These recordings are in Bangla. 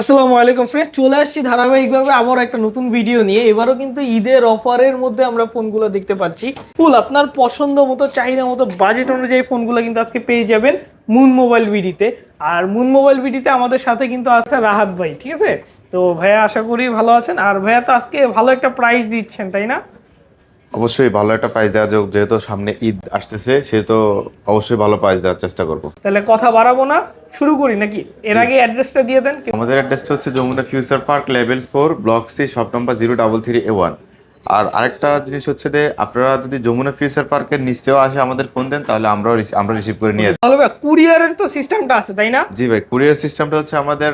আসসালামু আলাইকুম ফ্রেন্ড চলে আসছি ধারাবাহিকভাবে আবার একটা নতুন ভিডিও নিয়ে। এবারও কিন্তু ঈদের অফারের মধ্যে আমরা ফোনগুলো দেখতে পাচ্ছি। ফুল, আপনার পছন্দ মতো, চাহিদা মতো বাজেট অনুযায়ী ফোনগুলো কিন্তু আজকে পেয়ে যাবেন মুন মোবাইল বিডিতে আর মুন মোবাইল বিডিতে আমাদের সাথে কিন্তু আছে রাহাত ভাই, ঠিক আছে? তো ভাইয়া, আশা করি ভালো আছেন। আর ভাইয়া তো আজকে ভালো একটা প্রাইস দিচ্ছেন, তাই না? অবশ্যই ভালো একটা প্রাইস দেওয়া যাক যেহেতু সামনে ঈদ আসতেছে সেহেতু অবশ্যই ভালো প্রাইস দেওয়ার চেষ্টা করব। তাহলে কথা বাড়াবো না শুরু করি নাকি? এর আগে অ্যাড্রেসটা দিয়ে দেন আমাদের অ্যাড্রেসটা হচ্ছে Jamuna Future Park level four block C shop number zero double three A one আর আরেকটা জিনিস হচ্ছে যে আপনারা যদি যমুনা ফিউচার পার্কের নিচেও আসে আমাদের ফোন দেন তাহলে আমরাও আমরা রিসিভ করে নিয়ে ভালো ভাই কুরিয়ারের তো সিস্টেমটা আছে তাই না? জি ভাই কুরিয়ার সিস্টেমটা হচ্ছে আমাদের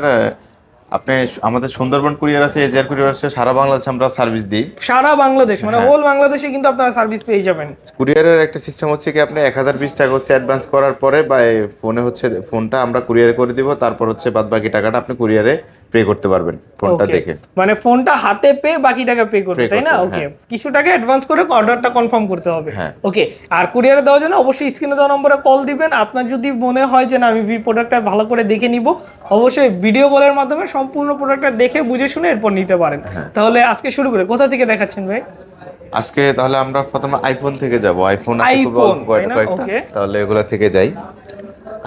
আপনি আমাদের সুন্দরবন কুরিয়ার আছে এজিআর কুরিয়ার আছে সারা বাংলাদেশে আমরা সার্ভিস দিই সারা বাংলাদেশ মানে হ্যাঁ। হোল বাংলাদেশে কিন্তু আপনারা সার্ভিস পেয়ে যাবেন কুরিয়ারের একটা সিস্টেম হচ্ছে কি আপনি এক হাজার বিশ টাকা হচ্ছে অ্যাডভান্স করার পরে বা ফোনে হচ্ছে ফোনটা আমরা কুরিয়ারে করে দিব তারপর হচ্ছে বাদ বাকি টাকাটা আপনি কুরিয়ারে পে করতে পারবেন ফোনটা. দেখে। মানে ফোনটা হাতে পেয়ে বাকি টাকা পে Pay তাই না? ওকে হ্যাঁ। কিছু টাকা অ্যাডভান্স করে অর্ডারটা কনফার্ম করতে হবে। হ্যাঁ। ওকে আর কুরিয়ারে দেওয়ার জন্য অবশ্যই স্ক্রিনে দেওয়া নম্বরে কল দিবেন। আপনার যদি মনে হয় যে না আমি প্রোডাক্টটা ভালো করে দেখে নিব অবশ্যই ভিডিও কলের মাধ্যমে সম্পূর্ণ প্রোডাক্টটা দেখে বুঝে শুনে এরপর নিতে পারেন। হ্যাঁ। তাহলে আজকে শুরু করে কোথা থেকে দেখাচ্ছেন ভাই? আজকে তাহলে আমরা প্রথমে আইফোন থেকে যাব। আইফোন তাই না? কয়েকটা। তাহলে এগুলা থেকে যাই।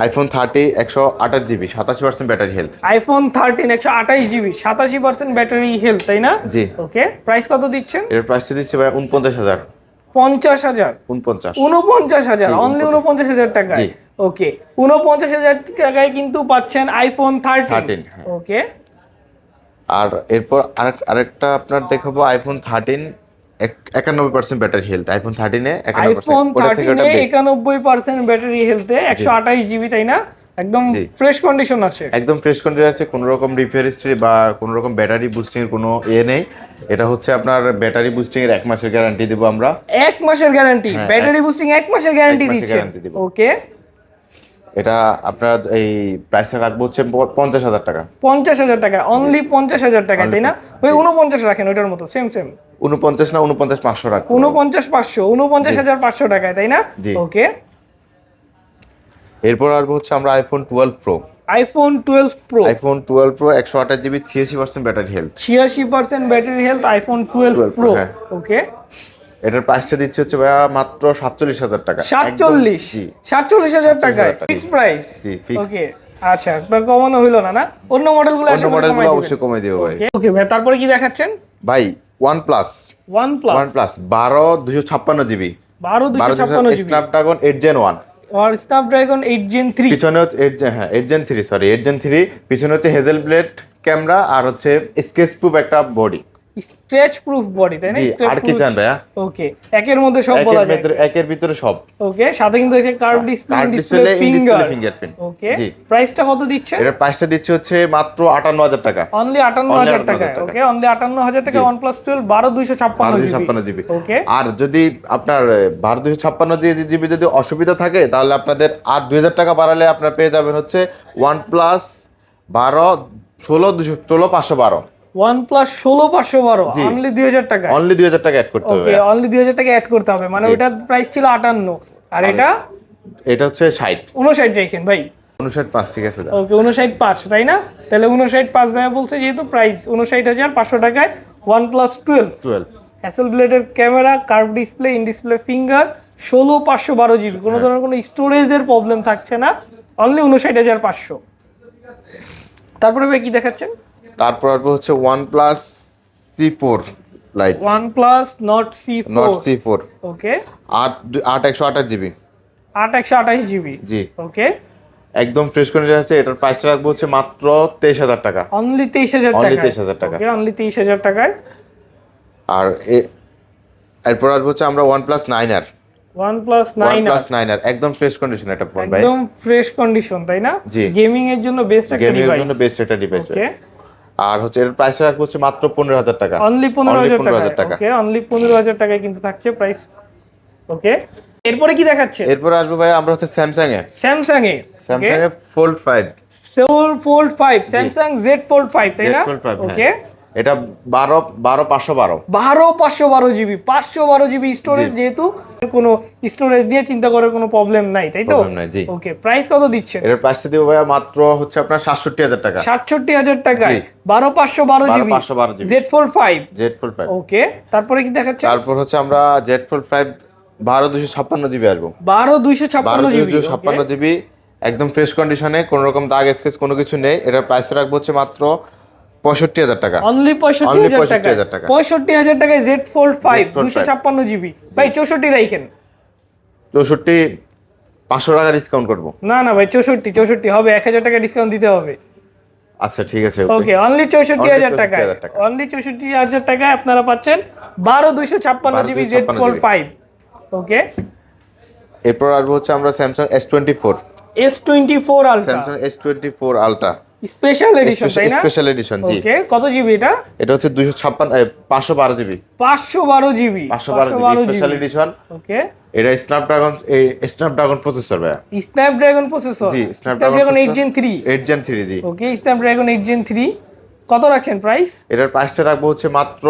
আইফোন থার্টি একশো আঠাশ জিবি সাতাশি percent battery health iPhone thirteen একশো আঠাশ জিবি সাতাশি পার্সেন্ট ব্যাটারি হেলথ তাই না? জি। ওকে প্রাইস কত দিচ্ছেন? এর প্রাইস দিচ্ছে ভাই উনপঞ্চাশ হাজার। পঞ্চাশ হাজার? উনপঞ্চাশ উনপঞ্চাশ হাজার? অনলি উনপঞ্চাশ হাজার টাকায়? ওকে উনপঞ্চাশ হাজার টাকায় কিন্তু পাচ্ছেন আইফোন থার্টিন 13। ওকে আর এরপর আরেক আরেকটা আপনার দেখাবো আইফোন থার্টিন একানব্বই পার্সেন্ট ব্যাটারি হেলথ আইফোন থার্টিনে আইফোন থার্টিনে একানব্বই পার্সেন্ট ব্যাটারি হেলথে একশো আঠাশ জিবি তাই না? একদম ফ্রেশ কন্ডিশন আছে। একদম ফ্রেশ কন্ডিশন আছে কোনো রকম রিপেয়ার হিস্ট্রি বা কোনো রকম ব্যাটারি বুস্টিং এর কোনো ইয়ে নেই। এটা হচ্ছে আপনার ব্যাটারি বুস্টিং এর এক মাসের গ্যারান্টি দেবো আমরা। এক মাসের গ্যারান্টি ব্যাটারি বুস্টিং এক মাসের গ্যারান্টি দিচ্ছে ওকে এটা আপনার এই প্রাইসটা রাখব হচ্ছে পঞ্চাশ হাজার টাকা। পঞ্চাশ হাজার টাকা অনলি পঞ্চাশ হাজার টাকা তাই না? ওই উনপঞ্চাশ রাখেন ওইটার মতো সেম সেম উনপঞ্চাশ না উনপঞ্চাশ পাঁচশো রাখব উনপঞ্চাশ পাঁচশো উনপঞ্চাশ হাজার পাঁচশো টাকায় তাই না? ওকে এরপর আসব হচ্ছে আমরা iPhone twelve pro iPhone twelve pro iPhone twelve pro একশো আঠাশ জিবি ছিয়াশি পার্সেন্ট ব্যাটারি হেলথ ছিয়াশি percent battery health iPhone twelve 12 pro. Okay এটার প্রাইসটা দিচ্ছে হচ্ছে ভাইয়া মাত্র সাতচল্লিশ হাজার টাকা। সাতচল্লিশ? সাতচল্লিশ হাজার টাকা। ফিক্স প্রাইস জি। ওকে আচ্ছা কমানো হইল না না? অন্য মডেলগুলো অন্য মডেলগুলো অবশ্যই কমে দিও ভাই। ওকে ভাই তারপরে কি দেখাচ্ছেন? ভাই ওয়ান প্লাস ওয়ান প্লাস বারো দুশো ছাপ্পান্ন জিবি। বারো দুশো বারো ছাপ্পান্ন GB. Snapdragon eight gen one আর স্ন্যাপড্রাগন এইট জেন থ্রি পিছনে হচ্ছে এইট হ্যাঁ eight gen three sorry eight gen three পিছনে হচ্ছে হেজেল ব্লেড ক্যামেরা আর হচ্ছে স্কেচ প্রুফ একটা বডি স্ক্র্যাচ প্রুফ বডি তাই না? আর কি চান ভাইয়া? ওকে একের মধ্যে সব বলা যায়। ভিতরে একের ভিতরে সব। ওকে সাথে কিন্তু এসে curve display display finger fingerprint okay জি। প্রাইসটা কত দিচ্ছে? এটার প্রাইসটা দিচ্ছে হচ্ছে মাত্র আটান্ন হাজার টাকা। অনলি আটান্ন হাজার 58,000 টাকা। ওকে অনলি আটান্ন হাজার টাকা দুইশো ছাপ্পান্ন বারো জিবি ওকে। আর যদি আপনার বারো দুশো ছাপ্পান্ন জিবি যদি অসুবিধা থাকে তাহলে আপনাদের আর দুই হাজার টাকা বাড়ালে আপনার পেয়ে যাবেন হচ্ছে ওয়ান প্লাস বারো ষোলো দুশো ষোলো পাঁচশো বারো। পাঁচশো বারো জি। অনলি দুই হাজার টাকা। অনলি দুই হাজার টাকা অ্যাড করতে হবে। ওকে অনলি দুই হাজার টাকা অ্যাড করতে হবে। মানে ওটার প্রাইস ছিল আটান্ন। আর এটা? এটা হচ্ছে ষাট। উনষাট রেখেন ভাই। উনষাট পাঁচ ঠিক আছে। ওকে উনষাট পাঁচ তাই না? তাহলে উনষাট পাঁচ ভাইয়া বলছে যেহেতু প্রাইস উনষাট হাজার পাঁচশো টাকায় ওয়ান প্লাস টুয়েলভ টুয়েলভ হ্যাসেল ব্লেডের camera curve display in display finger ষোলো পাঁচশো বারো জিবি কোনো হ্যাঁ। ধরনের কোনো স্টোরেজের প্রবলেম থাকছে না। অনলি উনষাট হাজার পাঁচশো। তারপরে ভাই কি দেখাচ্ছেন? তারপর আসবে হচ্ছে OnePlus C four lite OnePlus Nord C Nord C four okay আট আট একশো আঠাশ জিবি। আট একশো আঠাশ জিবি। জি। ওকে একদম ফ্রেশ কন্ডিশন আছে এটার প্রাইসটা রাখব হচ্ছে মাত্র তেইশ হাজার টাকা। অনলি তেইশ হাজার টাকা 23,000 টাকা। ওকে অনলি তেইশ হাজার টাকায়। আর এরপর আসবে হচ্ছে আমরা ওয়ান প্লাস নাইন আর আর একদম ফ্রেশ কন্ডিশন একটা ফোন ভাই। একদম ফ্রেশ কন্ডিশন তাই না? জি। গেমিং এর জন্য বেস্ট একটা গেমিং এর জন্য বেস্ট একটা ডিভাইস ওকে আর হচ্ছে এর প্রাইস রাখব হচ্ছে মাত্র পনেরো হাজার টাকা। অনলি পনেরো হাজার 15,000 টাকা। ওকে অনলি পনেরো হাজার টাকায় কিন্তু থাকছে প্রাইস ওকে এরপরে কি দেখাচ্ছে? এরপরে আসবে ভাই আমরা হচ্ছে Samsung A Samsung A Samsung A fold five sell fold five Samsung Z fold five তাই না? 5। ওকে এটা বারো বারো পাঁচশো বারো। বারো পাঁচশো বারো জিবি পাঁচশো বারো জিবি স্টোরেজ যেহেতু কোনো স্টোরেজ নিয়ে চিন্তা করার কোনো প্রবলেম নাই তাই তো? জি। ওকে প্রাইস কত দিচ্ছেন? এটার প্রাইসটা দিব ভাইয়া মাত্র হচ্ছে আপনার সাতষট্টি হাজার টাকা। সাতষট্টি হাজার টাকায়? বারো পাঁচশো বারো জিবি পাঁচশো বারো GB Z four five Z fold five okay তারপরে কি দেখাচ্ছে? তারপর হচ্ছে আমরা জেড ফুল ফাইভ বারো দুশো ছাপ্পান্ন জিবি আসব। বারো দুইশো ছাপ্পান্ন জিবি দুশো ছাপ্পান্ন জিবি একদম ফ্রেশ কন্ডিশনে কোনো রকম দাগ স্কেচ কোনো কিছু নেই। এটার প্রাইস রাখব হচ্ছে মাত্র পঁয়ষট্টি হাজার টাকা। অনলি পঁয়ষট্টি হাজার টাকা। পঁয়ষট্টি হাজার টাকায় জেড ফোল্ড ফাইভ Fold দুশো ছাপ্পান্ন জিবি ভাই চৌষট্টি রাখেন চৌষট্টি পাঁচশো টাকা ডিসকাউন্ট করব। না না ভাই চৌষট্টি চৌষট্টি হবে এক হাজার টাকা ডিসকাউন্ট দিতে হবে। আচ্ছা ঠিক আছে ওকে। অনলি চৌষট্টি হাজার টাকা। অনলি চৌষট্টি হাজার টাকায় আপনারা পাচ্ছেন বারো দুইশো ছাপ্পান্ন GB Z fold five okay এরপর আসব হচ্ছে আমরা Samsung S twenty four S twenty four ultra Samsung S twenty four ultra special edition তাই না? স্পেশাল এডিশন জি। ওকে কত জিবি এটা? এটা হচ্ছে দুইশো ছাপ্পান্ন পাঁচশো বারো জিবি পাঁচশো বারো জিবি পাঁচশো বারো জিবি স্পেশাল এডিশন ওকে এটা স্ন্যাপড্রাগন এই স্ন্যাপড্রাগন প্রসেসর ভাই স্ন্যাপড্রাগন প্রসেসর জি, Snapdragon 8 gen three eight gen 3 জি। ওকে স্ন্যাপড্রাগন 8 জেন 3 কত রাখছেন প্রাইস এটার প্রাইসটা রাখব হচ্ছে মাত্র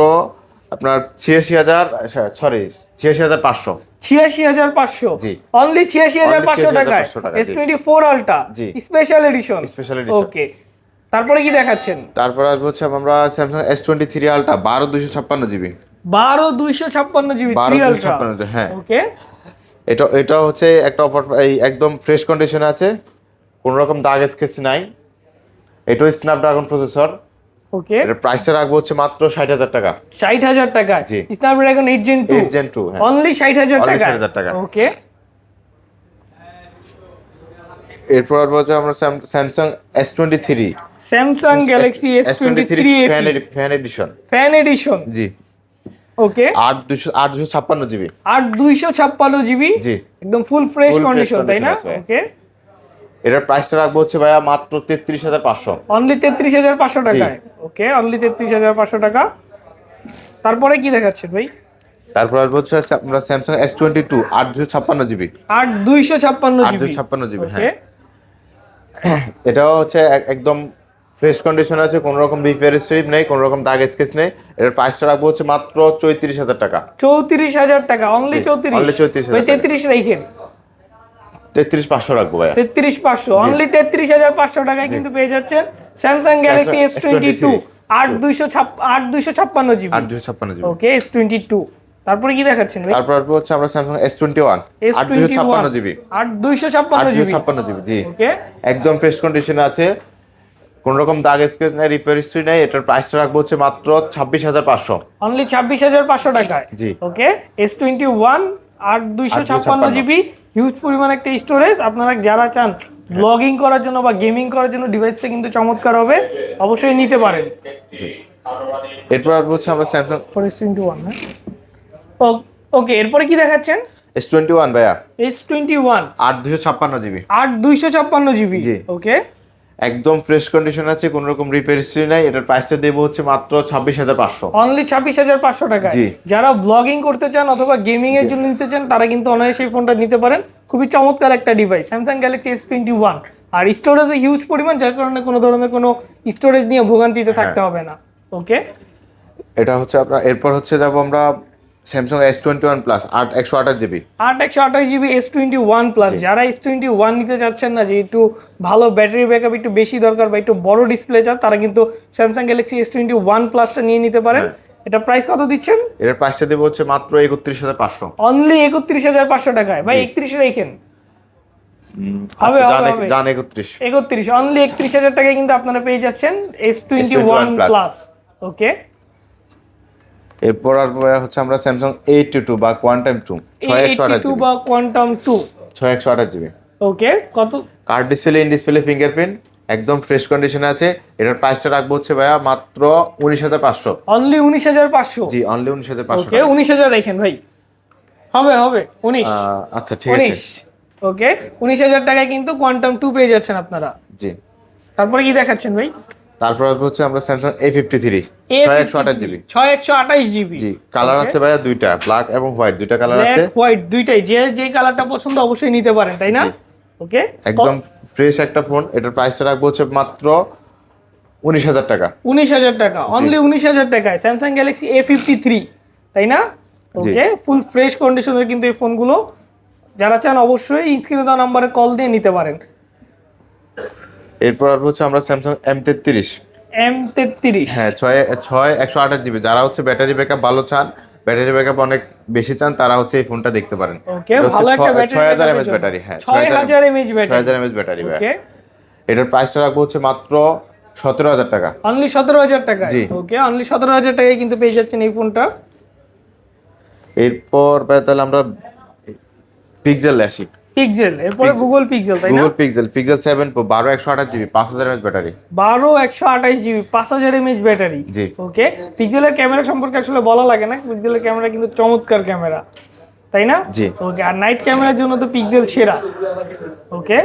আপনার ছিয়াশি হাজার সরি ছিয়াশি হাজার পাঁচশো। ছিয়াশি হাজার পাঁচশো। জি। অনলি ছিয়াশি হাজার পাঁচশো টাকায় টাকা, এস টোয়েন্টি ফোর আলট্রা জি। Special edition special edition okay তারপরে কি দেখাচ্ছেন? তারপরে আসব হচ্ছে আমরা Samsung S twenty three ultra বারো দুইশো ছাপ্পান্ন জিবি। বারো দুইশো ছাপ্পান্ন জিবি বারো আলট্রা ছাপ্পান্ন জিবি হ্যাঁ। ওকে এটা এটা হচ্ছে একটা অফার এই একদম ফ্রেশ কন্ডিশনে আছে। কোনো রকম দাগ স্কেচ নাই। এটাও স্ন্যাপড্রাগন প্রসেসর ওকে এটার প্রাইসটা রাখব হচ্ছে মাত্র ষাট হাজার টাকা। ষাট হাজার টাকায় জি। Snapdragon eight gen two eight gen two হ্যাঁ। অনলি ষাট হাজার Only টাকা? 60,000 টাকা। ওকে এরপর হচ্ছে আমরা Samsung S twenty three Samsung Galaxy S twenty three fan edition fan edition জি। ওকে আট দুশো আট দুশো ছাপ্পান্ন জিবি। আর দুইশো ছাপ্পান্ন জিবি? জি। একদম ফুল ফ্রেশ কন্ডিশন তাই না? ওকে এটার প্রাইসটা রাখব হচ্ছে ভাইয়া মাত্র তেত্রিশ হাজার পাঁচশো। অনলি তেত্রিশ হাজার পাঁচশো টাকায়। ওকে অনলি তেত্রিশ হাজার পাঁচশো টাকা। তারপরে কি দেখাচ্ছে ভাই? তারপর আসব হচ্ছে আমরা স্যামসাং এস টোয়েন্টি টু আট দুশো ছাপ্পান্ন জিবি। আর দুইশো ছাপ্পান্ন আট দুশো ছাপ্পান্ন জিবি হ্যাঁ। এটাও হচ্ছে এক- একদম ফ্রেশ কন্ডিশন আছে কোনো রকম বিপিআর স্ট্রিপ নেই কোনো রকম দাগ স্কেচ নেই। এটার প্রাইসটা রাখব হচ্ছে মাত্র চৌত্রিশ হাজার টাকা। চৌত্রিশ হাজার টাকা অনলি চৌত্রিশ। only 34,000 ভাই টাকা। তেত্রিশ রাখেন তেত্রিশ পাঁচশো রাখব ভাই তেত্রিশ পাঁচশো অনলি তেত্রিশ হাজার পাঁচশো টাকায় কিন্তু পেয়ে যাচ্ছেন Samsung Galaxy S twenty two আট দুইশো আট দুইশো ছাপ্পান্ন জিবি। আট দুইশো ছাপ্পান্ন GB. Okay S twenty two তারপরে কি দেখাচ্ছেন তারপর হচ্ছে আমরা জি। ওকে একদম ফ্রেশ কন্ডিশন আছে। কোন রকম দাগ স্ক্র্যাচ নাই রিপেয়ার হিস্ট্রি নাই এটার প্রাইসটা রাখব হচ্ছে মাত্র 26500 অনলি 26500 টাকায়। জি। ওকে S21 আট দুইশো ছাপ্পান্ন জিবি হিউজ পরিমাণ একটা স্টোরেজ আপনারা যারা চান ব্লগিং করার জন্য বা গেমিং করার জন্য ডিভাইসটা কিন্তু চমৎকার হবে অবশ্যই নিতে পারেন। এরপর হচ্ছে আমরা স্যামসাং এস টোয়েন্টি ওয়ান হ্যাঁ? ওকে এরপরে কি দেখাচ্ছেন? এস টোয়েন্টি ওয়ান ভাইয়া। এস টোয়েন্টি ওয়ান আট দুশো ছাপ্পান্ন জিবি। আট দুইশো ছাপ্পান্ন জিবি। জি। ওকে একদম ফ্রেশ কন্ডিশন আছে কোন রকম রিপেয়ার হিস্ট্রি নাই। এটার প্রাইসটা দেবো হচ্ছে মাত্র ছাব্বিশ হাজার পাঁচশো। অনলি ছাব্বিশ হাজার পাঁচশো টাকা। যারা ব্লগিং করতে চান অথবা গেমিং এর জন্য নিতে চান তারা কিন্তু অনায়াসে এই ফোনটা নিতে পারেন। খুবই চমৎকার একটা device Samsung Galaxy S twenty one আর স্টোরেজে হিউজ পরিমাণ যার কারণে কোনো ধরনের কোনো স্টোরেজ নিয়ে ভোগান্তিতে থাকতে হ্যাঁ। হবে না। ওকে এটা হচ্ছে আপনার এরপর হচ্ছে যাব আমরা Samsung S twenty one plus আট একশো আঠাশ জিবি আট একশো আঠাশ GB S twenty one plus. যারা এস টোয়েন্টি ওয়ান নিতে চাচ্ছেন না যে একটু ভালো ব্যাটারি ব্যাকআপ একটু বেশি দরকার বা একটু বড় ডিসপ্লে চান তারা কিন্তু Samsung Galaxy S twenty one প্লাসটা নিয়ে নিতে পারেন হ্যাঁ। এটা প্রাইস কত দিচ্ছেন এটার প্রাইসটা দেবো হচ্ছে মাত্র একত্রিশ হাজার পাঁচশো অনলি একত্রিশ হাজার পাঁচশো টাকায় ভাই। একত্রিশ রেখেন আচ্ছা হবে, জান। জান একত্রিশ একত্রিশ অনলি একত্রিশ হাজার টাকায় কিন্তু আপনারা পেয়ে যাচ্ছেন S twenty one S21 Plus। Plus okay এরপর ভাইয়া হচ্ছে আমরা স্যামসাং এইট টু টু বা কোয়ান্টাম টু ছয় একশো আঠাশ টু বা কোয়ান্টাম টু ছয় একশো আঠাশ জিবি ওকে কত? Curve display in display fingerprint একদম ফ্রেশ কন্ডিশনে আছে। এটার প্রাইসটা রাখব হচ্ছে ভাইয়া মাত্র উনিশ হাজার পাঁচশো। অনলি উনিশ হাজার পাঁচশো? জি অনলি উনিশ হাজার পাঁচশো উনিশ হাজার রেখেন ভাই। হবে হবে উনিশ। আচ্ছা ঠিক আছে। ওকে উনিশ হাজার টাকায় কিন্তু কোয়ান্টাম টু পেয়ে যাচ্ছেন আপনারা। জি। তারপরে কি দেখাচ্ছেন ভাই? তারপর হচ্ছে আমরা স্যামসাং এ ফিফটি থ্রি ছয় একশো আঠাশ জিবি। ছয় একশো আঠাশ জিবি। জি কালার আছে ভাইয়া দুইটা ব্ল্যাক এবং হোয়াইট দুইটা কালার আছে। হোয়াইট দুইটাই। যে যে কালারটা পছন্দ অবশ্যই নিতে পারেন তাই না? ওকে একদম ফ্রেশ একটা ফোন এটার প্রাইসটা রাখব হচ্ছে মাত্র উনিশ হাজার টাকা। উনিশ হাজার টাকা অনলি উনিশ হাজার টাকায়। Samsung Galaxy A fifty three তাই না? ওকে ফুল ফ্রেশ কন্ডিশনের কিন্তু এই ফোনগুলো যারা চান অবশ্যই স্ক্রিনে দেওয়া নাম্বারে কল দিয়ে নিতে পারেন। এরপর আর হচ্ছে আমরা স্যামসাং এম তেত্রিশ। এম তেত্রিশ। হ্যাঁ ছয় ছয় একশো আঠাশ জিবি। যারা হচ্ছে ব্যাটারি ব্যাকআপ ভালো চান ব্যাটারি ব্যাকআপ অনেক বেশি চান তারা হচ্ছে এই ফোনটা দেখতে পারেন। ছয়- হাজার এমএচ ব্যাটারি হ্যাঁ ছয় হাজার এমএচ ছয় ব্যাটারি ওকে। এটার প্রাইসটা রাখব হচ্ছে মাত্র সতেরো হাজার টাকা। অনলি সতেরো হাজার টাকা জি। ওকে অনলি সতেরো হাজার টাকায় কিন্তু পেয়ে যাচ্ছেন এই ফোনটা। এরপর তাহলে আমরা পিক্সেল আসি পিক্সেল এরপরে গুগল পিক্সেল তাই না? Google Pixel Pixel seven pro বারো একশো আঠাশ জিবি পাঁচ হাজার এমএচ ব্যাটারি বারো একশো আঠাশ জিবি পাঁচ হাজার এমএচ ব্যাটারি জি। ওকে পিক্সেলের ক্যামেরা সম্পর্কে আসলে বলা লাগে না। পিক্সেলের ক্যামেরা কিন্তু চমৎকার ক্যামেরা তাই না? জি। ওকে আর নাইট ক্যামেরার জন্য তো পিক্সেল সেরা। ওকে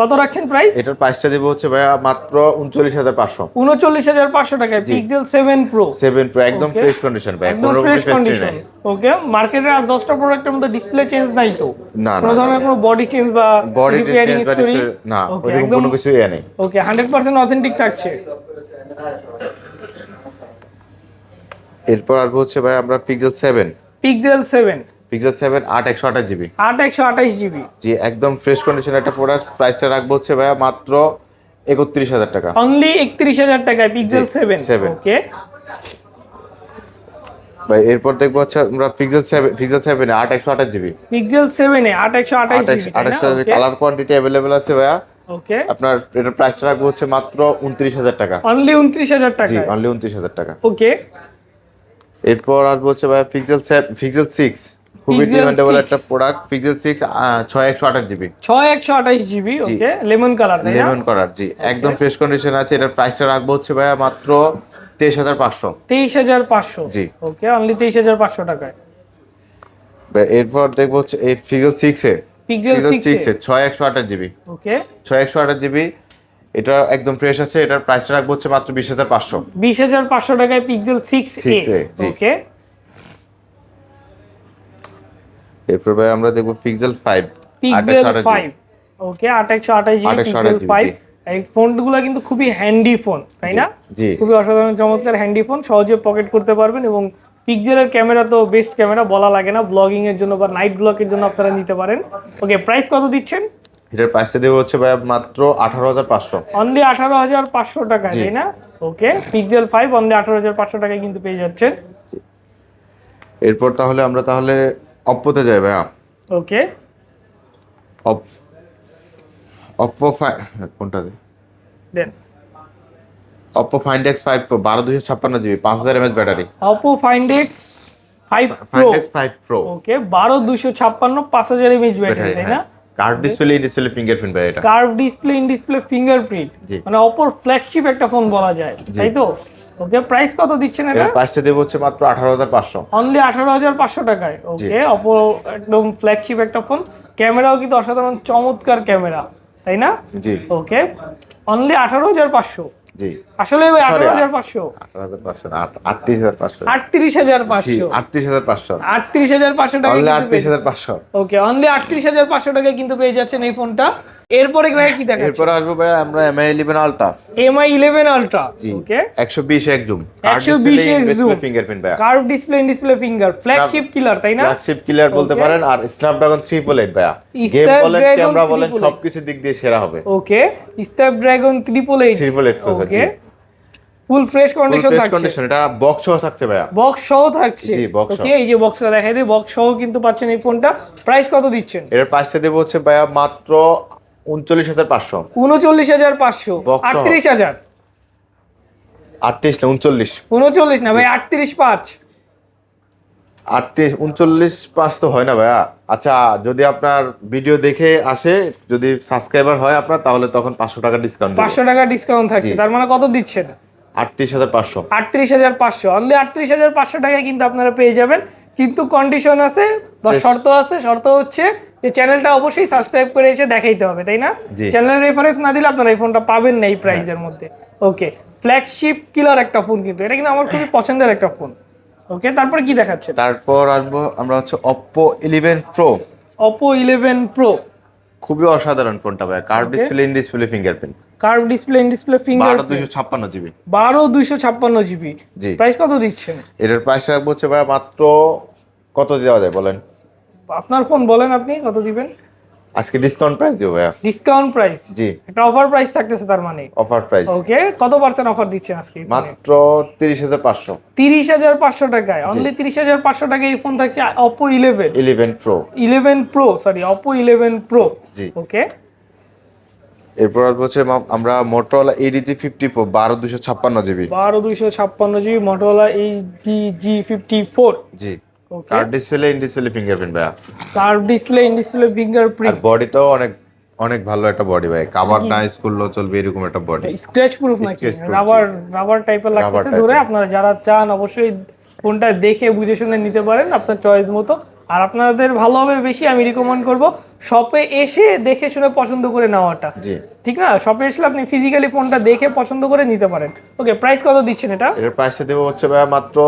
কত রাখছেন প্রাইস এটার প্রাইসটা দেবো হচ্ছে ভাইয়া মাত্র উনচল্লিশ হাজার পাঁচশো। উনচল্লিশ হাজার পাঁচশো টাকায় Pixel seven pro seven pro একদম ফ্রেশ কন্ডিশন ভাই একদম ফ্রেশ কন্ডিশন ওকে মার্কেটে আর দশটা প্রোডাক্টের মধ্যে ডিসপ্লে চেঞ্জ নাই তো? না কোনো ধরনের কোনো বডি চেঞ্জ বা বডি রিপেয়ারিং চেঞ্জ স্টোরি না ওরকম কোনো কিছু ইয়ে নেই। ওকে হান্ড্রেড পার্সেন্ট অথেন্টিক থাকছে। এরপর আসব হচ্ছে ভাই আমরা Pixel seven Pixel seven Pixel seven আট একশো আঠাশ জিবি আট একশো আঠাশ জিবি জি একদম ফ্রেশ কন্ডিশন একটা প্রোডাক্ট প্রাইসটা রাখব হচ্ছে ভাইয়া মাত্র একত্রিশ হাজার টাকা। অনলি একত্রিশ হাজার টাকায় পিক্সেল জি, সেভেন 7 ওকে ভাই এরপর দেখব হচ্ছে আমরা পিক্সেল সেভেন পিক্সেল সেভেন আট একশো আঠাশ জিবি পিক্সেল সেভেনে আট একশো আঠাশ আট একশো আট একশো কালার কোয়ান্টিটি অ্যাভেলেবেল আছে ভাইয়া। ওকে আপনার এটা প্রাইসটা রাখব হচ্ছে মাত্র উনত্রিশ হাজার টাকা। অনলি উনত্রিশ হাজার জি অনলি উনত্রিশ হাজার টাকা। ওকে এরপর আসব হচ্ছে ভাইয়া পিক্সেল 7 পিক্সেল সিক্স খুবই ডিমান্ডেবল একটা product Pixel GB okay lemon colour তাই লেমন করার জি। একদম ফ্রেশ কন্ডিশন আছে এটার প্রাইসটা রাখব হচ্ছে ভাইয়া মাত্র জি। ওকে অনলি তেইশ হাজার পাঁচশো টাকায়। এরপর দেখব হচ্ছে এই Pixel A Pixel A GB okay ছয় একশো আঠাশ জিবি এটা একদম ফ্রেশ আছে এটার প্রাইসটা রাখব হচ্ছে মাত্র বিশ হাজার পাঁচশো। বিশ হাজার পাঁচশো টাকায় পিক্সেল এ। ওকে এরপর ভাই আমরা দেখব Pixel five Pixel five okay আট একশো আঠাশ জিবি পিক্সেল GB, ফাইভ জি। এই ফোনগুলো কিন্তু খুবই হ্যান্ডি ফোন তাই না? খুবই অসাধারণ চমৎকার হ্যান্ডি ফোন সহজে পকেট করতে পারবেন এবং পিক্সেলের ক্যামেরা তো বেস্ট ক্যামেরা বলা লাগে না। ব্লগিং এর জন্য বা নাইট ব্লগের জন্য আপনারা নিতে পারেন। ওকে প্রাইস কত দিচ্ছেন? এটার প্রাইসটা দেবো হচ্ছে ভাই মাত্র আঠারো হাজার পাঁচশো। অনলি আঠারো হাজার পাঁচশো টাকা তাই না? ওকে পিক্সেল ফাইভ অনলি আঠারো হাজার পাঁচশো টাকায় কিন্তু পেয়ে যাচ্ছেন। এরপর তাহলে আমরা তাহলে অপ্পোতে যাই ভাইয়া। ওকে অপ্পো ফাই কোনটা দেন। Oppo Find X five pro বারো দুশো ছাপ্পান্ন জিবি পাঁচ হাজার mAh battery. Oppo Find X five Find X five pro okay বারো দুশো ছাপ্পান্ন পাঁচ হাজার এমএইচ ব্যাটারি তাই না? হ্যাঁ কার্ড ডিসপ্লে ডিসপ্লে ফিঙ্গারপ্রিন্ট ভাই এটা। Curve display in display fingerprint. মানে অপর ফ্ল্যাগশিপ একটা ফোন বলা যায়। তাই তো? ওকে প্রাইস কত দিচ্ছেন এটা? প্রাইসটা দেবো হচ্ছে মাত্র আঠারো হাজার পাঁচশো। অনলি আঠারো হাজার পাঁচশো টাকায়। ওকে অপো একদম ফ্ল্যাগশিপ একটা ফোন ক্যামেরাও কিন্তু অসাধারণ চমৎকার ক্যামেরা তাই না? জি। ওকে অনলি আঠারো হাজার পাঁচশো। জি। আসলে ভাই Sorry, আঠারো হাজার পাঁচশো। আঠারো হাজার পাঁচশো আটত্রিশ হাজার পাঁচশো। আটত্রিশ হাজার পাঁচশো। আটত্রিশ হাজার পাঁচশো। আটত্রিশ হাজার পাঁচশো টাকা অনলি আটত্রিশ হাজার পাঁচশো। ওকে অনলি আটত্রিশ হাজার পাঁচশো টাকায় কিন্তু পেয়ে যাচ্ছেন এই ফোনটা এরপরে ভাই কি দেখাচ্ছে এরপর আসব ভাই আমরা MI eleven ultra MI eleven ultra okay. একশো বিশ এক জুম। 120 এক zoom। ফিঙ্গারপ্রিন্ট ভাইয়া। Curve display display finger flagship killer তাই না? ফ্ল্যাগশিপ কিলার বলতে পারেন আর স্ন্যাপড্রাগন থ্রি ফোর এইট ভাইয়া গেম বলেন ক্যামেরা বলেন সবকিছু দিক দিয়ে সেরা হবে। Okay Snapdragon triple eight three four eight processor okay জি ফুল ফ্রেশ কন্ডিশন থাকছে। কন্ডিশন এটা বক্স সহ থাকছে ভাইয়া। বক্স সহ থাকছে। জি, সহ। ওকে এই যে বক্সটা দেখাই দিই বক্স সহ কিন্তু পাচ্ছেন এই ফোনটা প্রাইস কত দিচ্ছেন? এর প্রাইসটা দেবো হচ্ছে ভাইয়া মাত্র উনচল্লিশ হাজার পাঁচশো। উনচল্লিশ হাজার পাঁচশো। আটত্রিশ হাজার। আটত্রিশ না উনচল্লিশ। উনচল্লিশ না ভাই আটত্রিশ পাঁচ। আটত্রিশ উনচল্লিশ পাঁচ তো হয় না ভাইয়া। আচ্ছা যদি আপনার ভিডিও দেখে আসে যদি সাবস্ক্রাইবার হয় আপনার তাহলে তখন পাঁচশো টাকা ডিসকাউন্ট পাঁচশো টাকা ডিসকাউন্ট থাকছে তার মানে কত দিচ্ছেন? আটত্রিশ হাজার পাঁচশো। আটত্রিশ হাজার পাঁচশো। অনলি আটত্রিশ হাজার পাঁচশো টাকায় কিন্তু আপনারা পেয়ে যাবেন। কিন্তু কন্ডিশন আছে বা শর্ত আছে শর্ত হচ্ছে যে চ্যানেলটা অবশ্যই সাবস্ক্রাইব করে এসে দেখাইতে হবে তাই না। চ্যানেলের রেফারেন্স না দিলে আপনারা এই ফোনটা পাবেন না এই প্রাইসের মধ্যে। ওকে ফ্ল্যাগশিপ কিলার একটা ফোন কিন্তু এটা কিন্তু আমার খুবই পছন্দের একটা ফোন ওকে তারপর কি দেখাচ্ছে? তারপর আসব আমরা হচ্ছে Oppo eleven pro Oppo eleven pro খুবই অসাধারণ ফোনটা ভাই curve. Display in display fingerprint curve display in display finger বারো দুইশো ছাপ্পান্ন জিবি বারো দুইশো ছাপ্পান্ন জিবি জি। প্রাইস কত দিচ্ছেন? এটার প্রাইস রাখব হচ্ছে ভাই মাত্র কত দেওয়া যায় বলেন? আপনার ফোন বলেন আপনি কত দিবেন? আজকে ডিসকাউন্ট প্রাইস দিব ভাইয়া। ডিসকাউন্ট প্রাইস জি। একটা অফার প্রাইস থাকতেছে তার মানে? অফার প্রাইস ওকে কত পার্সেন্ট অফার দিচ্ছেন আজকে মাত্র তিরিশ হাজার পাঁচশো। তিরিশ হাজার পাঁচশো টাকায়। অনলি তিরিশ হাজার পাঁচশো টাকায় এই ফোন থাকছে Oppo eleven eleven pro eleven pro sorry Oppo eleven pro ji. Okay এরপর হচ্ছে আমরা মোটরোলা এডিজি ফিফটি ফোর বারো দুশো ছাপ্পান্ন জিবি বারো দুইশো ছাপ্পান্ন GB Motorola HD G fifty four G. Curve display in display fingerprint ভাইয়া। কার্ভ ডিসপ্লে ইন ডিসপ্লে আর ফিঙ্গারপ্রিন্ট বডিটাও অনেক অনেক ভালো একটা বডি ভাই। কাভার না স্কুলও চলবে এরকম একটা বডি স্ক্র্যাচ প্রুফ নাকি রাবার রাবার টাইপের লাগতেছে। ধরে আপনারা যারা চান অবশ্যই ফোনটা দেখে বুঝে শুনে নিতে পারেন আপনার চয়েস মতো। আর আপনাদের ভালো হবে বেশি আমি রিকমেন্ড করব শপে এসে দেখে শুনে পছন্দ করে নেওয়াটা। ঠিক না? শপে আসলে আপনি ফিজিক্যালি ফোনটা দেখে পছন্দ করে নিতে পারেন। ওকে প্রাইস কত দিচ্ছেন এটা? এটার প্রাইসটা দেবো হচ্ছে ভাইয়া মাত্র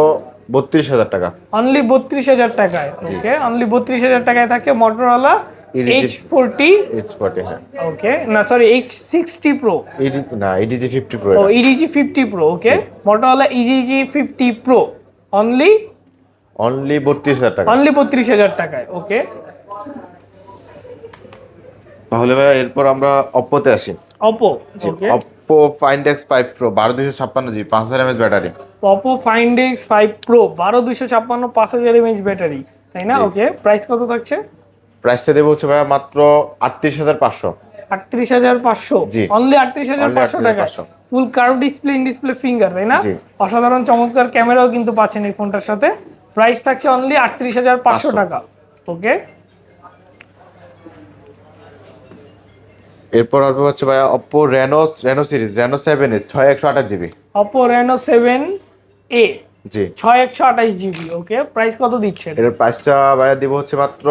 বত্রিশ হাজার টাকা। অনলি বত্রিশ হাজার টাকায় ওকে অনলি বত্রিশ হাজার টাকায় থাকছে Elite- H forty H forty হ্যাঁ। ওকে না sorry H sixty pro edge না এডিজি ফিফটি প্রো ও edge fifty pro okay Motorola edge fifty pro only only বত্রিশ হাজার টাকা। অনলি বত্রিশ হাজার টাকায় ওকে তাহলে ভাইয়া এরপর আমরা অপ্পোতে আসি। Oppo okay Oppo Find X five pro বারো দুশো ছাপ্পান্ন জিবি পাঁচ হাজার mAh battery. Oppo Find X five pro বারো দুইশো ছাপ্পান্ন পাঁচ হাজার এমএইচ ব্যাটারি তাই না? ওকে প্রাইস কত থাকছে? প্রাইসটা দেবো হচ্ছে ভাইয়া মাত্র আটত্রিশ হাজার পাঁচশো। আটত্রিশ হাজার পাঁচশো? জি। অনলি আটত্রিশ হাজার পাঁচশো টাকা? 38,500 full curve display in display finger তাই না? অসাধারণ চমৎকার ক্যামেরাও কিন্তু পাচ্ছেন এই ফোনটার সাথে। প্রাইস থাকছে অনলি আটত্রিশ হাজার পাঁচশো টাকা। ওকে এরপর আসবে হচ্ছে ভাইয়া Oppo Reno Reno series Reno seven S ছয় একশো আঠাশ GB Oppo Reno seven A জি। ছয় একশো আঠাশ জিবি ওকে প্রাইস কত দিচ্ছে এটার প্রাইসটা ভাইয়া দিব হচ্ছে মাত্র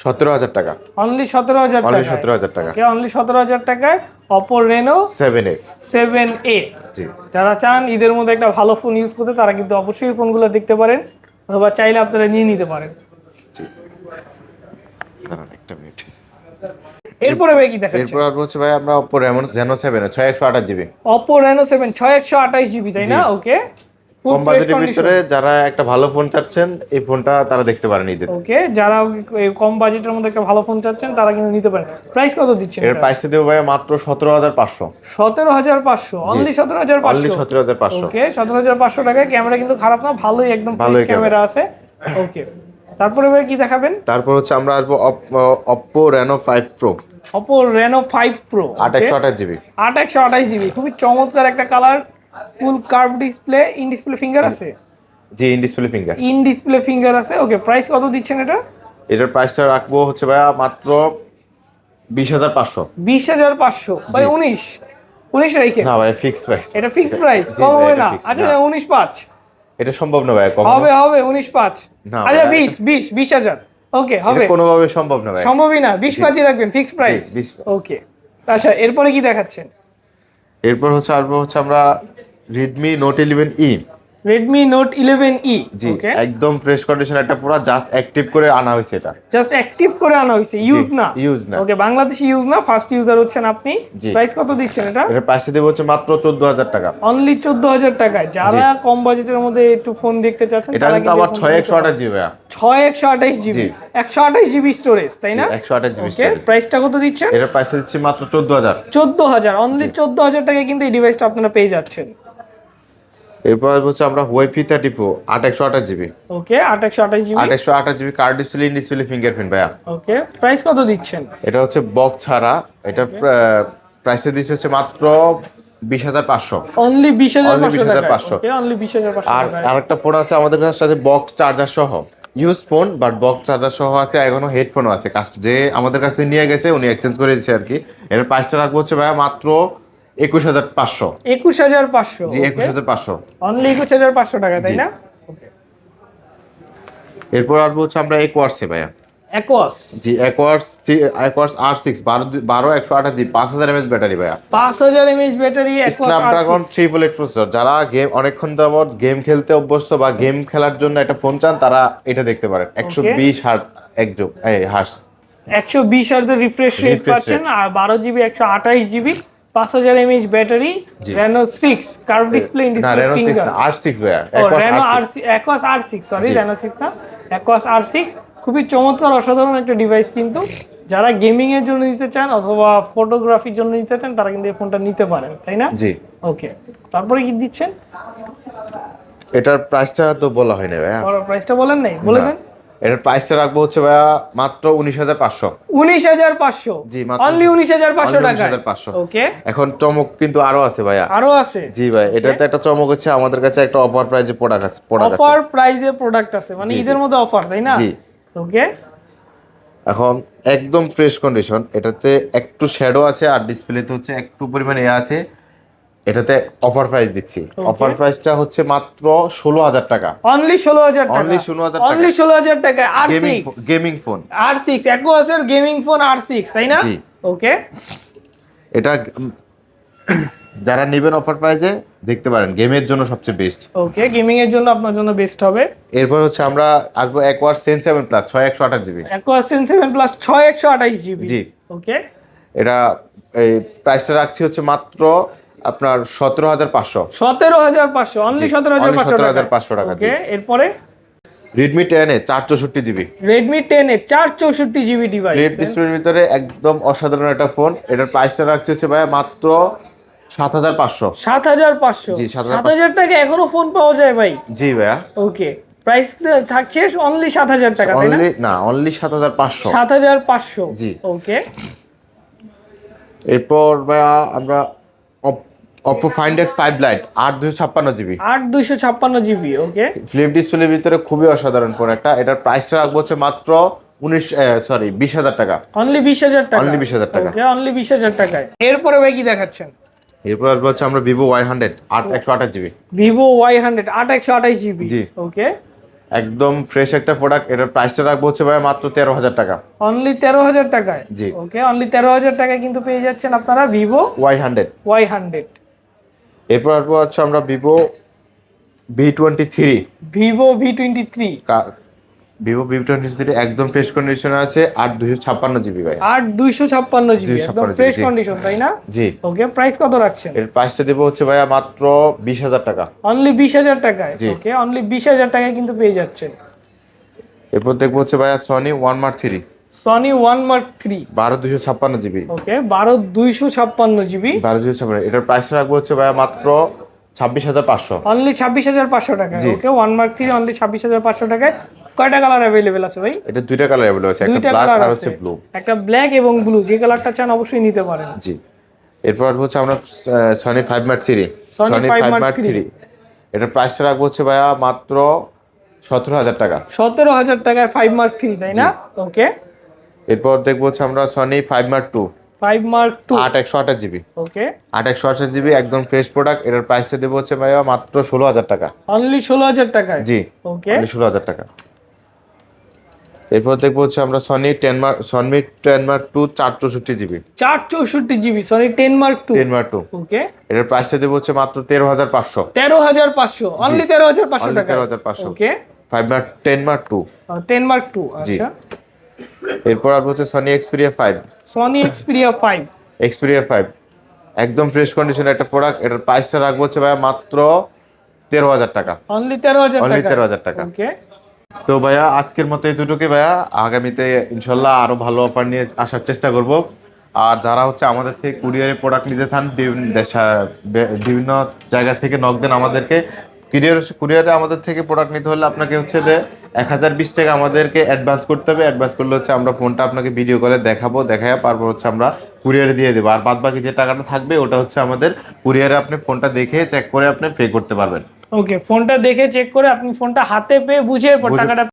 সতেরো হাজার টাকা। অনলি সতেরো হাজার অনলি টাকা সতেরো হাজার টাকা। অনলি সতেরো হাজার টাকায় Oppo Reno seven A seven A জি। যারা চান ঈদের মধ্যে একটা ভালো ফোন ইউজ করতে তারা কিন্তু অবশ্যই ফোনগুলো দেখতে পারেন অথবা চাইলে আপনারা নিয়ে নিতে পারেন। জি। দাঁড়ান একটা মিনিট এরপরে ভাই কি দেখাচ্ছেন এরপর আসবে হচ্ছে ভাই আমরা ছয় একশো আঠাশ জিবি অপো রেনো সেভেন ছয় একশো আঠাশ জিবি তাই না? ওকে কম বাজেটের ভিতরে যারা একটা ভালো ফোন চাচ্ছেন এই ফোনটা তারা দেখতে পারেন ঈদের। ওকে যারা কম বাজেটের মধ্যে একটা ভালো ফোন চাচ্ছেন তারা কিন্তু নিতে পারেন। প্রাইস কত দিচ্ছেন এর প্রাইসটা দেবো ভাই মাত্র সতেরো হাজার পাঁচশো। সতেরো হাজার পাঁচশো। অনলি সতেরো হাজার অনলি পাঁচশো সতেরো হাজার পাঁচশো। ওকে সতেরো হাজার পাঁচশো টাকায় ক্যামেরা কিন্তু খারাপ না ভালোই একদম ক্যামেরা আছে। ওকে তারপরে ভাই কি দেখাবেন? তারপর হচ্ছে আমরা আসব Oppo Reno five pro Oppo Reno five pro আট একশো আঠাশ জিবি। আট একশো আঠাশ জিবি খুবই চমৎকার একটা colour full curve display in display finger আছে? জি in display finger in display finger আছে ওকে প্রাইস কত দিচ্ছেন এটা? এটার প্রাইসটা রাখব হচ্ছে ভাইয়া মাত্র বিশ হাজার পাঁচশো। বিশ হাজার পাঁচশো ভাই উনিশ উনিশ রেখে? না ভাই ফিক্স প্রাইস এটা ফিক্সড প্রাইস কম হবে না। আচ্ছা। উনিশ পাঁচ। এটা সম্ভব না ভাই হবে হবে উনিশ পাঁচ। আচ্ছা বিশ বিশ বিশ হাজার। ওকে হবে। কোনোভাবে সম্ভব না ভাই। সম্ভবই না বিশ পাঁচই রাখবেন ফিক্সড প্রাইস 20 ওকে। আচ্ছা এরপরে কি দেখাচ্ছেন? এরপর হচ্ছে আর হচ্ছে আমরা Redmi note eleven E note eleven E জি ওকে একদম ফ্রেশ কন্ডিশন একটা পুরো জাস্ট অ্যাক্টিভ করে আনা হয়েছে এটা। জাস্ট অ্যাক্টিভ করে আনা হয়েছে ইউজ না? ইউজ না। ওকে বাংলাদেশি ইউজ না ফার্স্ট ইউজার হচ্ছেন আপনি। প্রাইস কত দিচ্ছেন এটা? এটার প্রাইসটা দেবো হচ্ছে মাত্র চোদ্দ হাজার টাকা। অনলি চোদ্দ হাজার টাকায় যারা কম বাজেটের মধ্যে একটু ফোন দেখতে চাচ্ছেন এটা কিন্তু আবার এই ছয় ফোনটা একশো আঠাশ জিবি ভাইয়া। ছয় একশো আঠাশ জিবি। একশো আঠাশ জিবি স্টোরেজ তাই না? একশো আঠাশ জিবি প্রাইসটা কত দিচ্ছেন? এটার প্রাইসটা দিচ্ছি মাত্র চোদ্দ হাজার চোদ্দ হাজার অনলি চোদ্দ হাজার টাকায় কিন্তু এই ডিভাইসটা আপনারা পেয়ে যাচ্ছেন। এরপর হচ্ছে আমরা ওয়াইফি থার্টি প্রো আট একশো আঠাশ জিবি ওকে আট একশো আঠাশ জিবি আট একশো আঠাশ GB curve display display fingerprint ভাইয়া। ওকে প্রাইস কত দিচ্ছেন? এটা হচ্ছে বক্স ছাড়া। এটা প্রাইসে দিচ্ছে হচ্ছে মাত্র বিশ হাজার পাঁচশো। অনলি বিশ হাজার পাঁচশো 20,500 ওকে অনলি বিশ হাজার পাঁচশো আর আরেকটা ফোন আছে আমাদের কাছে বক্স চার্জার সহ। Use phone but box charger সহ আছে এখনও হেডফোনও আছে। কাস্ট যে আমাদের কাছে নিয়ে গেছে উনি এক্সচেঞ্জ করে দিচ্ছে আর কি। এর প্রাইসটা রাখব হচ্ছে ভাইয়া মাত্র একুশ হাজার পাঁচশো। একুশ হাজার পাঁচশো। জি একুশ হাজার পাঁচশো। অনলি একুশ হাজার পাঁচশো টাকা তাই না? এরপর আসব হচ্ছে আমরা একোয়ার্সে ভাইয়া। একোয়াস জি একোয়ার্স একোয়ার্স আর সিক্স বারো বারো একশো আঠাশ জি পাঁচ হাজার এমএচ ব্যাটারি ভাইয়া। পাঁচ হাজার mAh battery Snapdragon triple eight processor যারা গেম অনেকক্ষণ যাবত গেম খেলতে অভ্যস্ত বা গেম খেলার জন্য একটা ফোন চান তারা এটা দেখতে পারেন। একশো বিশ হার্ট এক যোগ এই হার্স একশো বিশ হাজার রিফ্রেশ রেট পাচ্ছেন আর বারো জিবি একশো আঠাশ জিবি পাঁচ হাজার mAh battery. Reno six curve display না রেনো সিক্স না আর সিক্স ভাইয়া রেনো R6 আর Aquos R six sorry. Reno six না অ্যাকোয়াস আর সিক্স খুবই চমৎকার অসাধারণ একটা ডিভাইস কিন্তু। যারা গেমিং এর জন্য নিতে চান অথবা ফটোগ্রাফির জন্য নিতে চান তারা কিন্তু এই ফোনটা নিতে পারেন তাই না? জি। ওকে তারপরে কি দিচ্ছেন? এটার প্রাইসটা তো বলা হয় না ভাইয়া প্রাইসটা বলেন নাই বলে দেন। না। এটার প্রাইসটা রাখব হচ্ছে ভাইয়া মাত্র উনিশ হাজার পাঁচশো। উনিশ হাজার পাঁচশো? জি, অনলি উনিশ হাজার পাঁচশো টাকা 19,500 ওকে এখন চমক কিন্তু আরও আছে ভাইয়া। আরও আছে? জি ভাই এটাতে একটা চমক হচ্ছে আমাদের কাছে একটা অফার প্রাইজে প্রোডাক্ট আছে প্রোডাক্ট অফার প্রাইজে প্রোডাক্ট আছে মানে ঈদের মধ্যে অফার তাই না? জি। ওকে এখন একদম ফ্রেশ কন্ডিশন এটাতে একটু শ্যাডো আছে আর ডিসপ্লেতে হচ্ছে একটু পরিমাণ এ আছে। এটাতে অফার প্রাইস দিচ্ছি। অফার প্রাইসটা হচ্ছে মাত্র ষোলো হাজার টাকা। অনলি ষোলো হাজার টাকা। Only 16,000 টাকা। অনলি ষোলো হাজার টাকা। R six gaming phone R six অ্যাকোয়াসের gaming phone R six তাই না? ওকে এটা যারা নেবেন অফার প্রাইজে দেখতে পারেন গেমের জন্য সবচেয়ে বেস্ট ওকে গেমিং এর জন্য আপনার জন্য বেস্ট হবে। এরপর হচ্ছে আমরা আসব একবার সেন সেভেন প্লাস ছয় একশো আঠাশ GB Aquos sense seven plus ছয় একশো আঠাইশ জিবি জি। ওকে এটা এই প্রাইসটা রাখছি হচ্ছে মাত্র আপনার সতেরো হাজার পাঁচশো। সতেরো হাজার পাঁচশো অনলি সতেরো হাজার only পাঁচশো টাকা 17,500 টাকা, জি। এরপরে? রেডমি টেনে চার চৌষট্টি জিবি রেডমি টেন এ চার চৌষট্টি জিবি ডিভাইস রেড ডিসপ্লের ভিতরে একদম অসাধারণ একটা ফোন এটার প্রাইসটা রাখছে হচ্ছে ভাইয়া মাত্র সাত হাজার পাঁচশো। সাত হাজার পাঁচশো? জি, সাত হাজার টাকা এখনও ফোন পাওয়া যায় ভাই? জি ভাইয়া। ওকে প্রাইস থাকছে অনলি সাত হাজার টাকা তাই না? অনলি না অনলি সাত হাজার পাঁচশো। সাত হাজার পাঁচশো। জি। ওকে এরপর ভাইয়া আমরা Oppo Find X five lite আট দুশো ছাপ্পান্ন জিবি আট দুইশো ছাপ্পান্ন জিবি ওকে ফ্লিপ ডিসপ্লের ভিতরে খুবই অসাধারণ ফোন একটা। এটার প্রাইসটা রাখব হচ্ছে মাত্র উনিশ সরি বিশ হাজার টাকা। অনলি বিশ হাজার টাকা। Only 20,000 টাকা। অনলি বিশ হাজার টাকায়। এরপরে ভাই কি দেখাচ্ছেন? এরপর আসব হচ্ছে আমরা ভিভো ওয়াই হান্ড্রেড আট একশো আঠাশ জিবি ভিভো ওয়াই হান্ড্রেড আট একশো আঠাইশ জিবি জি। ওকে একদম ফ্রেশ একটা প্রোডাক্ট এটার প্রাইসটা রাখব হচ্ছে ভাই মাত্র তেরো হাজার টাকা। অনলি তেরো হাজার টাকায়? জি। ওকে অনলি তেরো হাজার টাকায় কিন্তু পেয়ে যাচ্ছেন আপনারা Vivo Y hundred Y hundred এরপর আসব হচ্ছে আমরা Vivo V twenty three Vivo V twenty three Vivo V twenty three একদম ফ্রেশ কন্ডিশনে আছে আট দুশো ছাপ্পান্ন জিবি ভাই। আট দুইশো ছাপ্পান্ন জিবি একদম ফ্রেশ কন্ডিশন তাই না? জি। ওকে প্রাইস কত রাখছেন? এর প্রাইসটা দেবো হচ্ছে ভাইয়া মাত্র বিশ হাজার টাকা। অনলি বিশ হাজার টাকায়? ওকে অনলি বিশ হাজার টাকায় কিন্তু পেয়ে যাচ্ছেন। এরপর দেখব হচ্ছে ভাইয়া Sony one mark three Sony one mark three বারো দুশো ছাপ্পান্ন জিবি। ওকে বারো দুইশো ছাপ্পান্ন জিবি। বারো দুশো ছাপ্পান্ন। এটার প্রাইসটা রাখব হচ্ছে ভাইয়া মাত্র ছাব্বিশ হাজার পাঁচশো। অনলি ছাব্বিশ হাজার পাঁচশো টাকা okay one mark three only ছাব্বিশ হাজার পাঁচশো টাকায়। কয়টা কালার অ্যাভেলেবেল আছে ভাই? এটা দুইটা কালার অ্যাভেলেবল আছে একটা ব্ল্যাক আর হচ্ছে ব্লু একটা ব্ল্যাক এবং ব্লু যে কালারটা চান অবশ্যই নিতে পারেন। জি। এরপর হচ্ছে আমরা Sony five mark three Sony 5 five mark III three এটার প্রাইসটা রাখব হচ্ছে ভাইয়া মাত্র সতেরো হাজার টাকা। সতেরো হাজার টাকায় ফাইভ মার্ক থ্রি তাই না? ওকে এরপর দেখব হচ্ছে আমরা Sony five mark two five mark two আট একশো আঠাশ জিবি ওকে আট একশো আঠাশ জিবি একদম ফ্রেশ প্রোডাক্ট এটার প্রাইসটা দেবো হচ্ছে ভাইয়া মাত্র ষোলো হাজার টাকা। অনলি ষোলো হাজার টাকায়? জি। ওকে ষোলো হাজার টাকা। এরপর দেখব হচ্ছে আমরা Sony ten mark Sony ten mark two চার চৌষট্টি জিবি চার চৌষট্টি GB sorry ten mark two ten mark two okay এটার প্রাইসটা দেবো হচ্ছে মাত্র তেরো হাজার পাঁচশো। তেরো হাজার পাঁচশো। অনলি তেরো হাজার পাঁচশো টাকা 13,500 okay five mark ten mark two ten mark two জি। আচ্ছা। এরপর আসব হচ্ছে Sony Xperia five Sony Xperia five Xperia five একদম ফ্রেশ কন্ডিশনের একটা প্রোডাক্ট এটার প্রাইসটা রাখব হচ্ছে ভাইয়া মাত্র তেরো হাজার টাকা। অনলি তেরো হাজার অনলি তেরো হাজার টাকা। ওকে তো ভাইয়া আজকের মতো এই দুটোকে ভাইয়া আগামীতে ইনশাল্লাহ আরও ভালো অফার নিয়ে আসার চেষ্টা করব। আর যারা হচ্ছে আমাদের থেকে কুরিয়ারে প্রোডাক্ট নিতে চান বিভিন্ন দেশা- বিভিন্ন জায়গা থেকে নক দেন আমাদেরকে কুরিয়ার কুরিয়ারে আমাদের থেকে প্রোডাক্ট নিতে হলে আপনাকে হচ্ছে যে এক হাজার বিশ টাকা আমাদেরকে অ্যাডভান্স করতে হবে। অ্যাডভান্স করলে হচ্ছে আমরা ফোনটা আপনাকে ভিডিও কলে দেখাবো দেখায় তারপর হচ্ছে আমরা কুরিয়ারে দিয়ে দেবো। আর বাদ বাকি যে টাকাটা থাকবে ওটা হচ্ছে আমাদের কুরিয়ারে আপনি ফোনটা দেখে চেক করে আপনি পে করতে পারবেন। ওকে ফোনটা দেখে চেক করে আপনি ফোনটা হাতে পেয়ে বুঝে বুঝে- টাকাটা